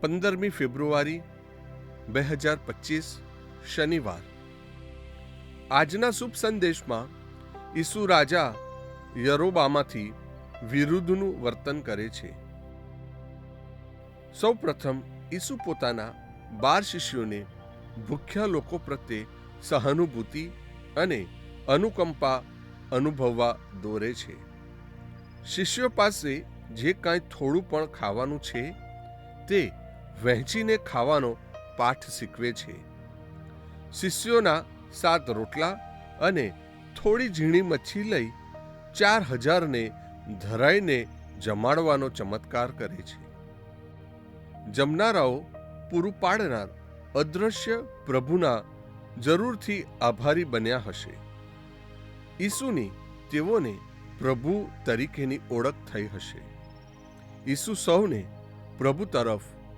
પંદરમી ફેબ્રુઆરી બે હજાર પચીસ શનિવાર. આજના શુભ સંદેશમાં ઈસુ રાજા યરોબામાંથી વિરુદ્ધનું વર્તન કરે છે. સૌ પ્રથમ ઈસુ પોતાના બાર શિષ્યોને ભૂખ્યા લોકો પ્રત્યે સહાનુભૂતિ અને અનુકંપા અનુભવવા દોરે છે. શિષ્યો પાસે જે કાંઈ થોડું પણ ખાવાનું છે તે વહેંચીને ખાવાનો પાઠ શીખવે છે. શિષ્યોના સાત રોટલા અને થોડી ઝીણી મચ્છી લઈ ચાર હજારને ધરાઈને જમાડવાનો ચમત્કાર કરે છે. જમનારાઓ પૂરું પાડનાર અદૃશ્ય પ્રભુના જરૂરથી આભારી બન્યા હશે. ઈસુની તેઓને પ્રભુ તરીકેની ઓળખ થઈ હશે. ઈસુ સૌને પ્રભુ તરફ